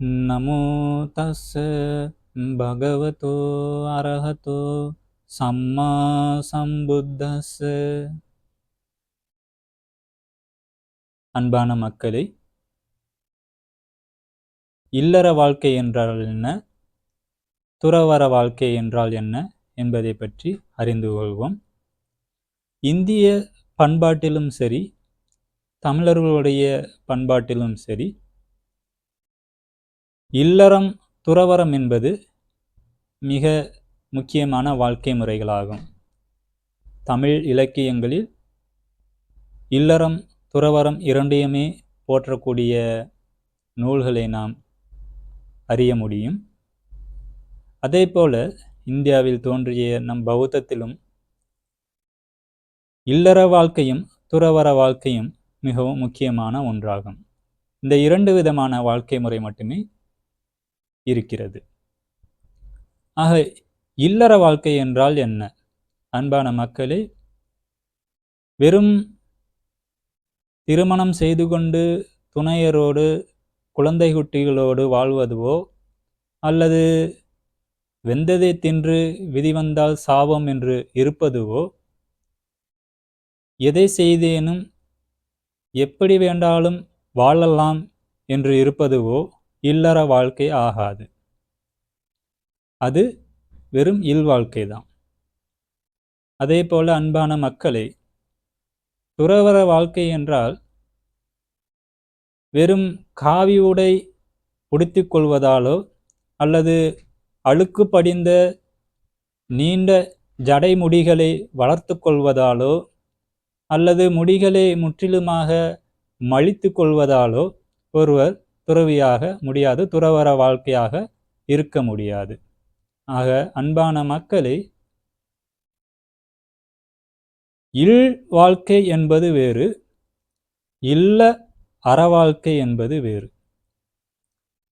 නමෝ තස්ස භගවතෝ අරහතෝ සම්මා சம்புத்தஸ்ஸ அன்பான மக்களே இல்லற வாழ்க்கை என்றால் என்ன துறவற வாழ்க்கை என்றால் என்ன என்பதை பற்றி அறிந்து கொள்வோம் இந்திய பண்பாட்டிலும் சரி தமிழர்களுடைய பண்பாட்டிலும் சரி இல்லறம் துறவரம் என்பது மிக முக்கியமான வாழ்க்கை முறைகளாகும். தமிழ் இலக்கியங்களில் இல்லறம் துறவரம் இரண்டையுமே போற்றக்கூடிய நூல்களை நாம் அறிய முடியும். அதே போல இந்தியாவில் தோன்றிய நம் பௌத்தத்திலும் இல்லற வாழ்க்கையும் துறவர வாழ்க்கையும் மிகவும் முக்கியமான ஒன்றாகும். இந்த இரண்டு விதமான வாழ்க்கை முறை மட்டுமே இருக்கிறது. ஆக இல்லற வாழ்க்கை என்றால் என்ன? அன்பான மக்களே வெறும் திருமணம் செய்து கொண்டு துணையரோடு குழந்தை குட்டிகளோடு வாழ்வதுவோ அல்லது வெந்ததை தின்று விதி வந்தால் சாபம் என்று இருப்பதுவோ எதை செய்தேனும் எப்படி வேண்டாலும் வாழலாம் என்று இருப்பதுவோ இல்லற வாழ்க்கை ஆகாது. அது வெறும் இல்வாழ்க்கை தான். அதே போல அன்பான மக்களே துறவர வாழ்க்கை என்றால் வெறும் காவி உடை உடுத்தி கொள்வதாலோ அல்லது அழுக்கு படிந்த நீண்ட ஜடை முடிகளை வளர்த்து கொள்வதாலோ அல்லது முடிகளை முற்றிலுமாக மழித்து கொள்வதாலோ ஒருவர் துறவியாக முடியாது துறவர வாழ்க்கையாக இருக்க முடியாது. ஆக அன்பான மக்களை இல் வாழ்க்கை என்பது வேறு இல்ல அறவாழ்க்கை என்பது வேறு.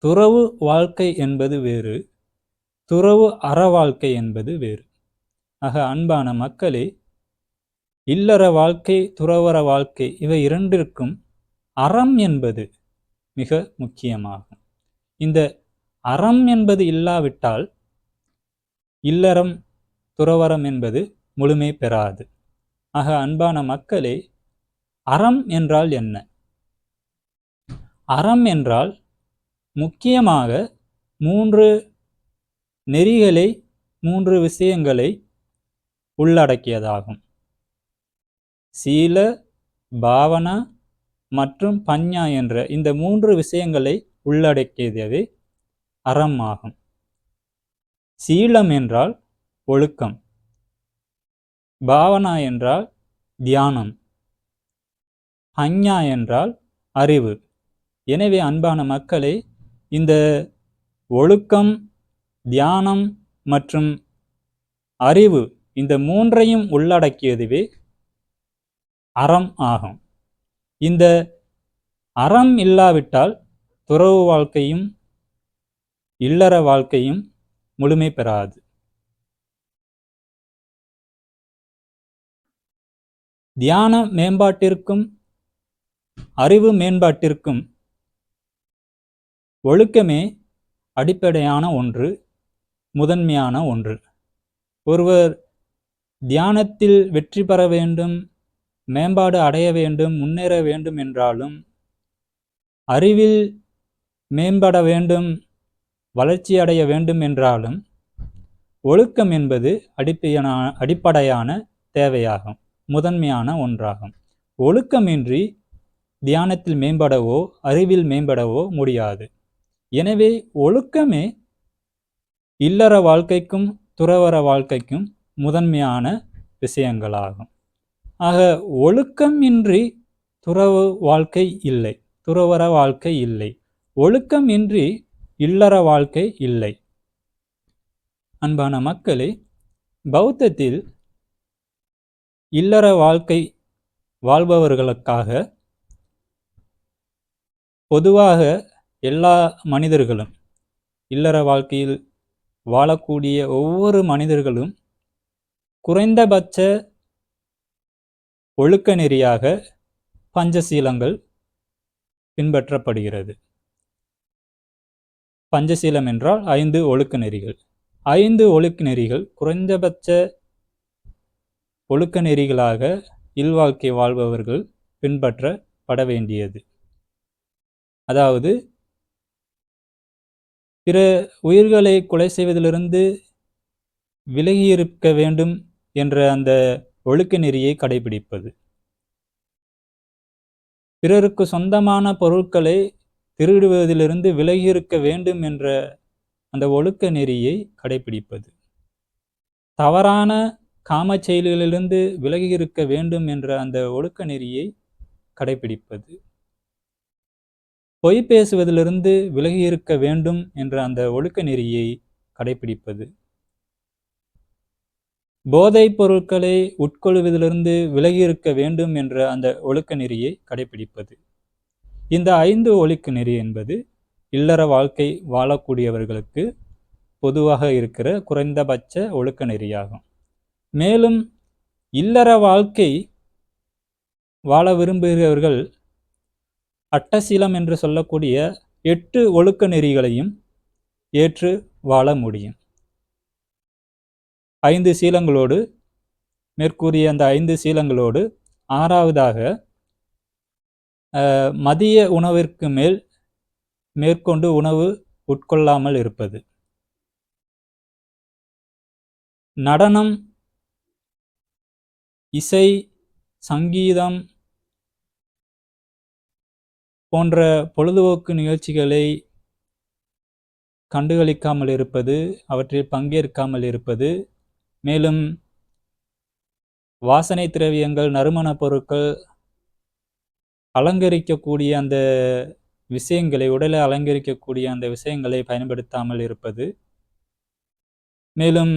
துறவு வாழ்க்கை என்பது வேறு துறவு அறவாழ்க்கை என்பது வேறு. ஆக அன்பான மக்களே இல்லற வாழ்க்கை துறவர வாழ்க்கை இவை இரண்டிற்கும் அறம் என்பது மிக முக்கியமாகும். இந்த அறம் என்பது இல்லாவிட்டால் இல்லறம் துறவரம் என்பது முழுமை பெறாது. ஆக அன்பான மக்களே அறம் என்றால் என்ன? அறம் என்றால் முக்கியமாக மூன்று நெறிகளை மூன்று விஷயங்களை உள்ளடக்கியதாகும். சீல பாவனா மற்றும் பஞ்ஞா என்ற இந்த மூன்று விஷயங்களை உள்ளடக்கியது அறம் ஆகும். சீலம் என்றால் ஒழுக்கம். பாவனா என்றால் தியானம். பஞ்ஞா என்றால் அறிவு. எனவே அன்பான மக்களே இந்த ஒழுக்கம் தியானம் மற்றும் அறிவு இந்த மூன்றையும் உள்ளடக்கியதுவே அறம் ஆகும். இந்த அறம் இல்லாவிட்டால் துறவு வாழ்க்கையும் இல்லற வாழ்க்கையும் முழுமை பெறாது. தியான மேம்பாட்டிற்கும் அறிவு மேம்பாட்டிற்கும் ஒழுக்கமே அடிப்படையான ஒன்று முதன்மையான ஒன்று. ஒருவர் தியானத்தில் வெற்றி பெற வேண்டும் மேம்பாடு அடைய வேண்டும் முன்னேற வேண்டும் என்றாலும் அறிவில் மேம்பட வேண்டும் வளர்ச்சி அடைய வேண்டும் என்றாலும் ஒழுக்கம் என்பது அடிப்படையான அடிப்படையான தேவையாகும் முதன்மையான ஒன்றாகும். ஒழுக்கமின்றி தியானத்தில் மேம்படவோ அறிவில் மேம்படவோ முடியாது. எனவே ஒழுக்கமே இல்லற வாழ்க்கைக்கும் துறவர வாழ்க்கைக்கும் முதன்மையான விஷயங்களாகும். ஆக ஒழுக்கம் இன்றி துறவு வாழ்க்கை இல்லை. துறவர வாழ்க்கை இல்லை. ஒழுக்கம் இன்றி இல்லற வாழ்க்கை இல்லை. அன்பான மக்களே பௌத்தத்தில் இல்லற வாழ்க்கை வாழ்பவர்களுக்காக பொதுவாக எல்லா மனிதர்களும் இல்லற வாழ்க்கையில் வாழக்கூடிய ஒவ்வொரு மனிதர்களும் குறைந்தபட்ச ஒழுக்க நெறியாக பஞ்சசீலங்கள் பின்பற்றப்படுகிறது. பஞ்சசீலம் என்றால் ஐந்து ஒழுக்க நெறிகள். ஐந்து ஒழுக்க நெறிகள் குறைந்தபட்ச ஒழுக்க நெறிகளாக இல்வாழ்க்கை வாழ்பவர்கள் பின்பற்றப்பட வேண்டியது. அதாவது பிற உயிர்களை கொலை செய்வதிலிருந்து விலகியிருக்க வேண்டும் என்ற அந்த ஒழுக்க நெறியை கடைபிடிப்பது. பிறருக்கு சொந்தமான பொருட்களை திருடுவதிலிருந்து விலகியிருக்க வேண்டும் என்ற அந்த ஒழுக்க நெறியை கடைபிடிப்பது. தவறான காம செயல்களிலிருந்து விலகியிருக்க வேண்டும் என்ற அந்த ஒழுக்க நெறியை கடைபிடிப்பது. பொய் பேசுவதிலிருந்து விலகியிருக்க வேண்டும் என்ற அந்த ஒழுக்க நெறியை கடைபிடிப்பது. போதைப் பொருட்களை உட்கொள்வதிலிருந்து விலகியிருக்க வேண்டும் என்ற அந்த ஒழுக்க நெறியை கடைபிடிப்பது இந்த ஐந்து ஒழுக்க நெறி என்பது இல்லற வாழ்க்கை வாழக்கூடியவர்களுக்கு பொதுவாக இருக்கிற குறைந்தபட்ச ஒழுக்க நெறியாகும். மேலும் இல்லற வாழ்க்கை வாழ விரும்புகிறவர்கள் அட்டசீலம் என்று சொல்லக்கூடிய எட்டு ஒழுக்க நெறிகளையும் ஏற்று வாழ முடியும். ஐந்து சீலங்களோடு மேற்கூறிய அந்த ஐந்து சீலங்களோடு ஆறாவதாக மதிய உணவிற்கு மேல் மேற்கொண்டு உணவு உட்கொள்ளாமல் இருப்பது. நடனம் இசை சங்கீதம் போன்ற பொழுதுபோக்கு நிகழ்ச்சிகளை கண்டுகளிக்காமல் இருப்பது அவற்றில் பங்கேற்காமல் இருப்பது மேலும் வாசனை திரவியங்கள் நறுமணப் பொருட்கள் அலங்கரிக்கக்கூடிய அந்த விஷயங்களை உடலை அலங்கரிக்கக்கூடிய அந்த விஷயங்களை பயன்படுத்தாமல் இருப்பது. மேலும்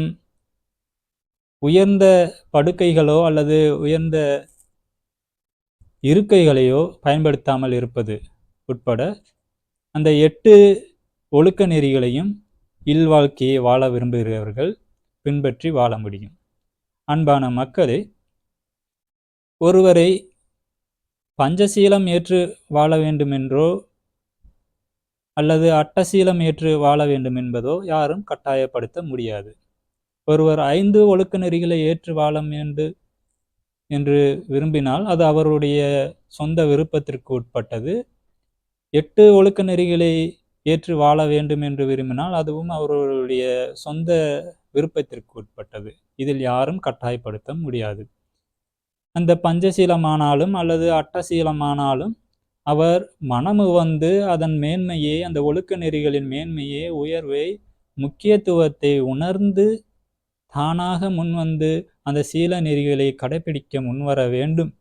உயர்ந்த படுக்கைகளோ அல்லது உயர்ந்த இருக்கைகளையோ பயன்படுத்தாமல் இருப்பது உட்பட அந்த எட்டு ஒழுக்க நெறிகளையும் இல்வாழ்க்கையை வாழ விரும்புகிறவர்கள் பின்பற்றி வாழ முடியும். அன்பான மக்களே ஒருவரை பஞ்சசீலம் ஏற்று வாழ வேண்டுமென்றோ அல்லது அட்டசீலம் ஏற்று வாழ வேண்டும் என்பதோ யாரும் கட்டாயப்படுத்த முடியாது. ஒருவர் ஐந்து ஒழுக்க நெறிகளை ஏற்று வாழ வேண்டும் என்று விரும்பினால் அது அவருடைய சொந்த விருப்பத்திற்கு உட்பட்டது. எட்டு ஒழுக்க நெறிகளை ஏற்று வாழ வேண்டும் என்று விரும்பினால் அதுவும் அவர்களுடைய சொந்த விருப்பத்திற்கு உட்பட்டது இதில் யாரும் கட்டாயப்படுத்த முடியாது. அந்த பஞ்சசீலமானாலும் அல்லது அட்டசீலமானாலும் அவர் மனமு வந்து அதன் மேன்மையே அந்த ஒழுக்க நெறிகளின் மேன்மையே உயர்வை முக்கியத்துவத்தை உணர்ந்து தானாக முன்வந்து அந்த சீல நெறிகளை கடைபிடிக்க முன்வர வேண்டும்.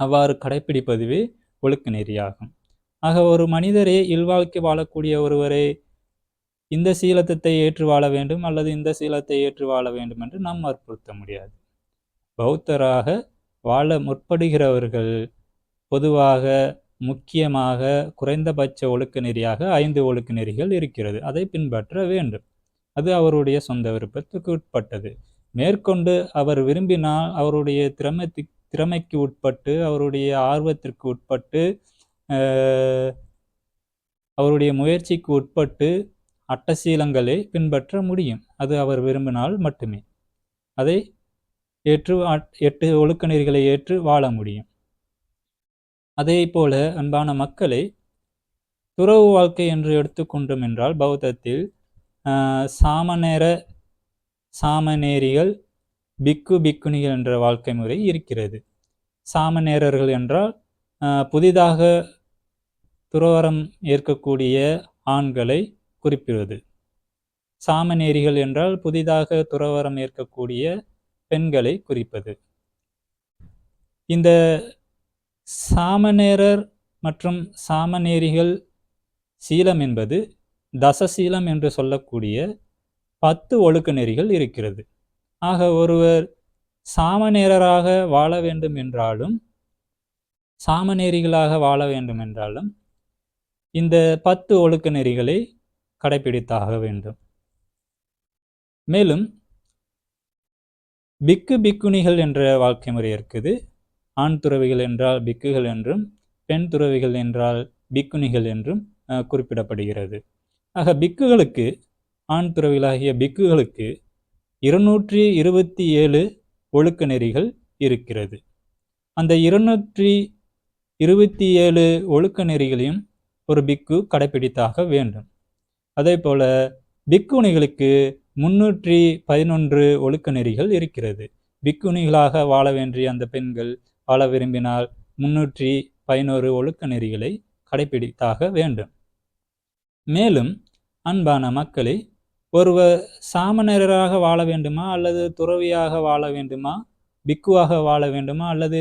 அவ்வாறு கடைபிடிப்பதுவே ஒழுக்க நெறியாகும். ஆக ஒரு மனிதரே இல்வாழ்க்கை வாழக்கூடிய ஒருவரை இந்த சீலத்தை ஏற்று வாழ வேண்டும் அல்லது இந்த சீலத்தை ஏற்று வாழ வேண்டும் என்று நாம் வற்புறுத்த முடியாது. பௌத்தராக வாழ முற்படுகிறவர்கள் பொதுவாக முக்கியமாக குறைந்தபட்ச ஒழுக்க நெறியாக ஐந்து ஒழுக்க நெறிகள் இருக்கிறது. அதை பின்பற்ற வேண்டும். அது அவருடைய சொந்த விருப்பத்துக்கு உட்பட்டது. மேற்கொண்டு அவர் விரும்பினால் அவருடைய திறமைக்கு திறமைக்கு உட்பட்டு அவருடைய ஆர்வத்திற்கு உட்பட்டு அவருடைய முயற்சிக்கு உட்பட்டு அட்டசீலங்களை பின்பற்ற முடியும். அது அவர் விரும்பினால் மட்டுமே. அதை ஏற்று எட்டு ஒழுக்க நெறிகளை ஏற்று வாழ முடியும். அதே போல அன்பான மக்களை துறவு வாழ்க்கை என்று எடுத்துக்கொண்டோம் என்றால் பௌத்தத்தில் சாமநேர சாமநேரிகள் பிக்கு பிக்குனிகள் என்ற வாழ்க்கை முறை இருக்கிறது. சாமநேரர்கள் என்றால் புதிதாக துறவரம் ஏற்கக்கூடிய ஆண்களை குறிப்பிடுவது. சாமநேரிகள் என்றால் புதிதாக துறவரம் ஏற்கக்கூடிய பெண்களை குறிப்பது. இந்த சாமநேரர் மற்றும் சாமநேரிகள் சீலம் என்பது தசசீலம் என்று சொல்லக்கூடிய பத்து ஒழுக்க நெறிகள் இருக்கிறது. ஆக ஒருவர் சாமநேரராக வாழ வேண்டும் என்றாலும் சாமநேரிகளாக வாழ வேண்டும் என்றாலும் இந்த பத்து ஒழுக்க நெறிகளை கடைபிடித்தாக வேண்டும். மேலும் பிக்கு பிக்குனிகள் என்ற வாழ்க்கை முறை இருக்குது. ஆண் துறவிகள் என்றால் பிக்குகள் என்றும் பெண் துறவிகள் என்றால் பிக்குனிகள் என்றும் குறிப்பிடப்படுகிறது. ஆக பிக்குகளுக்கு ஆண் துறவிகளாகிய பிக்குகளுக்கு இருநூற்றி இருபத்தி ஏழு ஒழுக்க நெறிகள் இருக்கிறது. அந்த இருநூற்றி இருபத்தி ஏழு ஒழுக்க நெறிகளையும் ஒரு பிக்கு கடைபிடித்தாக வேண்டும். அதே போல பிக்குணிகளுக்கு முன்னூற்றி பதினொன்று ஒழுக்க நெறிகள் இருக்கிறது. பிக்குணிகளாக வாழ வேண்டிய அந்த பெண்கள் வாழ விரும்பினால் முன்னூற்றி பதினோரு ஒழுக்க நெறிகளை கடைபிடித்தாக வேண்டும். மேலும் அன்பான மக்களை ஒருவர் சாமணராக வாழ வேண்டுமா அல்லது துறவியாக வாழ வேண்டுமா? பிக்குவாக வாழ வேண்டுமா அல்லது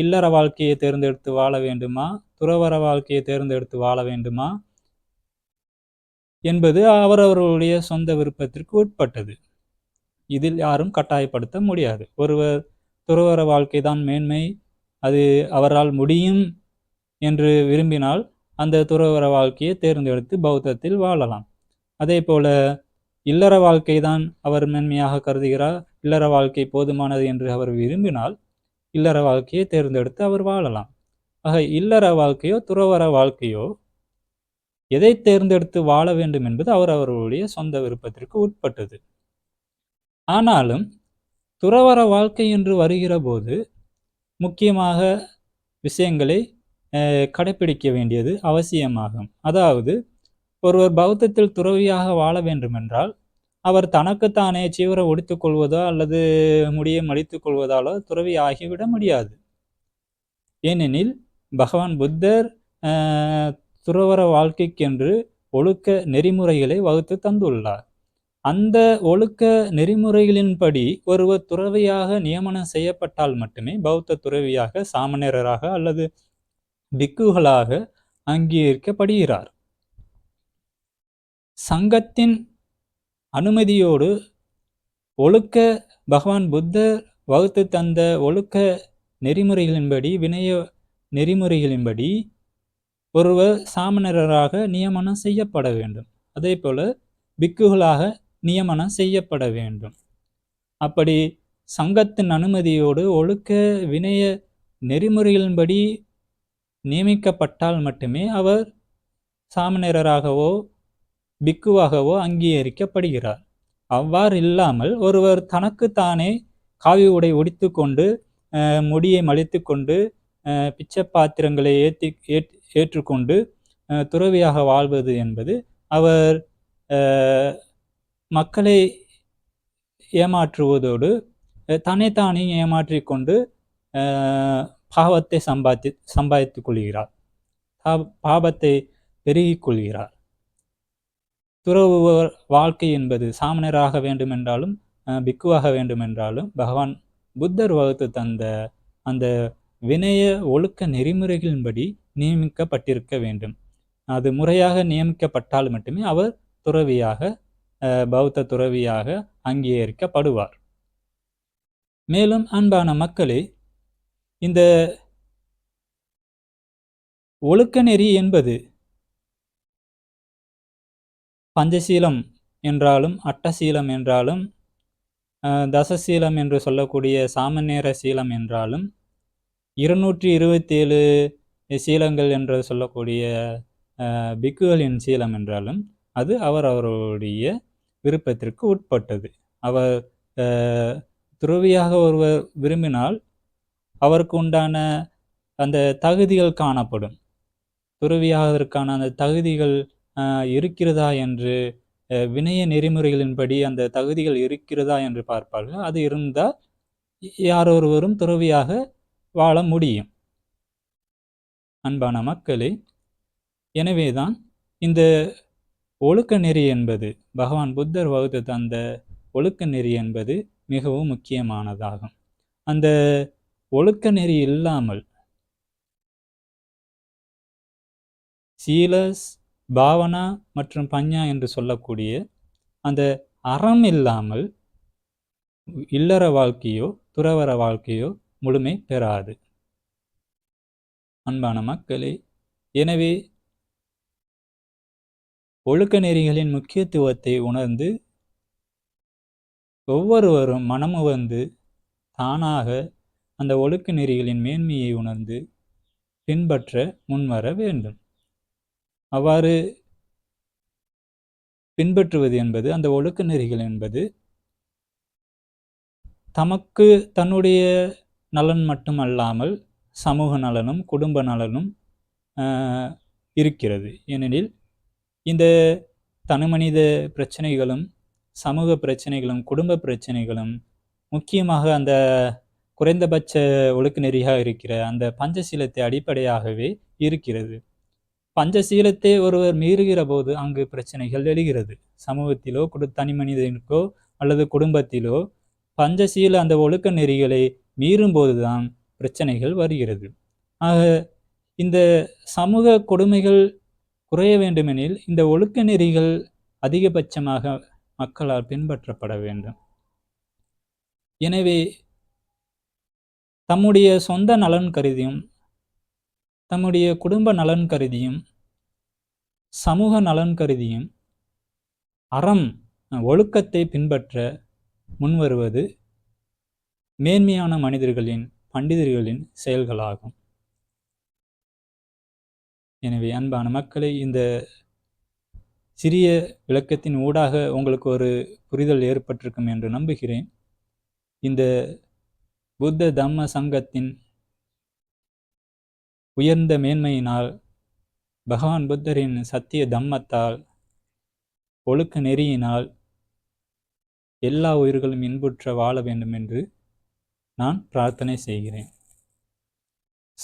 இல்லற வாழ்க்கையை தேர்ந்தெடுத்து வாழ வேண்டுமா? துறவர வாழ்க்கையை தேர்ந்தெடுத்து வாழ வேண்டுமா? என்பது அவரவர்களுடைய சொந்த விருப்பத்திற்கு உட்பட்டது. இதில் யாரும் கட்டாயப்படுத்த முடியாது. ஒருவர் துறவர வாழ்க்கை தான் மேன்மை. அது அவரால் முடியும் என்று விரும்பினால் அந்த துறவர வாழ்க்கையை தேர்ந்தெடுத்து பௌத்தத்தில் வாழலாம். அதே போல இல்லற வாழ்க்கை தான் அவர் மேன்மையாக கருதுகிறார். இல்லற வாழ்க்கை போதுமானது என்று அவர் விரும்பினால் இல்லற வாழ்க்கையை தேர்ந்தெடுத்து அவர் வாழலாம். ஆக இல்லற வாழ்க்கையோ துறவர வாழ்க்கையோ எதை தேர்ந்தெடுத்து வாழ வேண்டும் என்பது அவர் அவர்களுடைய சொந்த விருப்பத்திற்கு உட்பட்டது. ஆனாலும் துறவர வாழ்க்கை என்று வருகிற போது முக்கியமாக விஷயங்களை கடைபிடிக்க வேண்டியது அவசியமாகும். அதாவது ஒருவர் பௌத்தத்தில் துறவியாக வாழ வேண்டுமென்றால் அவர் தனக்குத்தானே சீவரை ஒடித்துக் கொள்வதோ அல்லது முடியை மடித்துக் கொள்வதாலோ துறவி ஆகிவிட முடியாது. ஏனெனில் பகவான் புத்தர் துறவர வாழ்க்கைக்கென்று ஒழுக்க நெறிமுறைகளை வகுத்து தந்துள்ளார். அந்த ஒழுக்க நெறிமுறைகளின்படி ஒருவர் துறவியாக நியமனம் செய்யப்பட்டால் மட்டுமே பௌத்த துறவியாக சாமணராக அல்லது பிக்குகளாக அங்கீகரிக்கப்படுகிறார். சங்கத்தின் அனுமதியோடு ஒழுக்க பகவான் புத்தர் வகுத்து தந்த ஒழுக்க நெறிமுறைகளின்படி வினய நெறிமுறைகளின்படி ஒருவர் சாமணராக நியமனம் செய்யப்பட வேண்டும். அதே போல பிக்குகளாக நியமனம் செய்யப்பட வேண்டும். அப்படி சங்கத்தின் அனுமதியோடு ஒழுக்க வினய நெறிமுறைகளின்படி நியமிக்கப்பட்டால் மட்டுமே அவர் சாமணராகவோ பிக்குவாகவோ அங்கீகரிக்கப்படுகிறார். அவ்வாறு இல்லாமல் ஒருவர் தனக்குத்தானே காவி உடை உடித்து கொண்டு முடியை மலித்து கொண்டு பிச்சை பாத்திரங்களை ஏற்றி ஏற்றுக்கொண்டு துறவியாக வாழ்வது என்பது அவர் மக்களை ஏமாற்றுவதோடு தன்னைத்தானே ஏமாற்றிக்கொண்டு பாவத்தை சம்பாதி சம்பாதித்துக் கொள்கிறார். பாபத்தை பெருகிக் கொள்கிறார். துறவு வாழ்க்கை என்பது சாமணராக வேண்டுமென்றாலும் பிக்குவாக வேண்டுமென்றாலும் பகவான் புத்தர் வகுத்து தந்த அந்த வினய ஒழுக்க நெறிமுறைகளின்படி நியமிக்கப்பட்டிருக்க வேண்டும். அது முறையாக நியமிக்கப்பட்டால் மட்டுமே அவர் துறவியாக பௌத்த துறவியாக அங்கீகரிக்கப்படுவார். மேலும் அன்பான மக்களே இந்த ஒழுக்க நெறி என்பது பஞ்சசீலம் என்றாலும் அட்டசீலம் என்றாலும் தசசீலம் என்று சொல்லக்கூடிய சாமநேர சீலம் என்றாலும் இருநூற்றி இருபத்தி ஏழு சீலங்கள் என்று சொல்லக்கூடிய பிக்குகளின் சீலம் என்றாலும் அது அவர் அவருடைய விருப்பத்திற்கு உட்பட்டது. அவர் துறவியாக ஒருவர் விரும்பினால் அவருக்கு உண்டான அந்த தகுதிகள் காணப்படும். துறவியாவதற்கான அந்த தகுதிகள் இருக்கிறதா என்று வினய நெறிமுறைகளின்படி அந்த தகுதிகள் இருக்கிறதா என்று பார்ப்பார்கள். அது இருந்தால் யாரொருவரும் துறவியாக வாழ முடியும். அன்பான மக்களே எனவேதான் இந்த ஒழுக்க நெறி என்பது பகவான் புத்தர் வகுத்து தந்த ஒழுக்க நெறி என்பது மிகவும் முக்கியமானதாகும். அந்த ஒழுக்க நெறி இல்லாமல் சீலஸ் பாவனா மற்றும் பஞ்ஞா என்று சொல்லக்கூடிய அந்த அறம் இல்லாமல் இல்லற வாழ்க்கையோ துறவர வாழ்க்கையோ முழுமை பெறாது. அன்பான மக்களே எனவே ஒழுக்க நெறிகளின் முக்கியத்துவத்தை உணர்ந்து ஒவ்வொருவரும் மனமு வந்து தானாக அந்த ஒழுக்க நெறிகளின் மேன்மையை உணர்ந்து பின்பற்ற முன்வர வேண்டும். அவ்வாறு பின்பற்றுவது என்பது அந்த ஒழுக்க நெறிகள் என்பது தமக்கு தன்னுடைய நலன் மட்டுமல்லாமல் சமூக நலனும் குடும்ப நலனும் இருக்கிறது. ஏனெனில் இந்த தனிமனித பிரச்சனைகளும் சமூக பிரச்சனைகளும் குடும்ப பிரச்சனைகளும் முக்கியமாக அந்த குறைந்தபட்ச ஒழுக்க நெறியாக இருக்கிற அந்த பஞ்சசீலத்தை அடிப்படையாகவே இருக்கிறது. பஞ்சசீலத்தை ஒருவர் மீறுகிற போது அங்கு பிரச்சனைகள் எழுகிறது. சமூகத்திலோ குடு தனி மனிதனுக்கோ அல்லது குடும்பத்திலோ பஞ்சசீல அந்த ஒழுக்க நெறிகளை மீறும் போதுதான் பிரச்சனைகள் வருகிறது. ஆக இந்த சமூக கொடுமைகள் குறைய வேண்டுமெனில் இந்த ஒழுக்க நெறிகள் அதிகபட்சமாக மக்களால் பின்பற்றப்பட வேண்டும். எனவே தம்முடைய சொந்த நலன் கருதியும் தம்முடைய குடும்ப நலன் கருதியும் சமூக நலன் கருதியும் அறம் ஒழுக்கத்தை பின்பற்ற முன்வருவது மேன்மையான மனிதர்களின் பண்டிதர்களின் செயல்களாகும். எனவே அன்பான மக்களை இந்த சிறிய விளக்கத்தின் ஊடாக உங்களுக்கு ஒரு புரிதல் ஏற்பட்டிருக்கும் என்று நம்புகிறேன். இந்த புத்த தம்ம சங்கத்தின் உயர்ந்த மேன்மையினால் பகவான் புத்தரின் சத்திய தம்மத்தால் ஒழுக்க நெறியினால் எல்லா உயிர்களும் இன்புற்ற வாழ வேண்டும் என்று நான் பிரார்த்தனை செய்கிறேன்.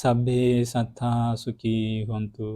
சபே சத்தா சுகி ஹொந்து.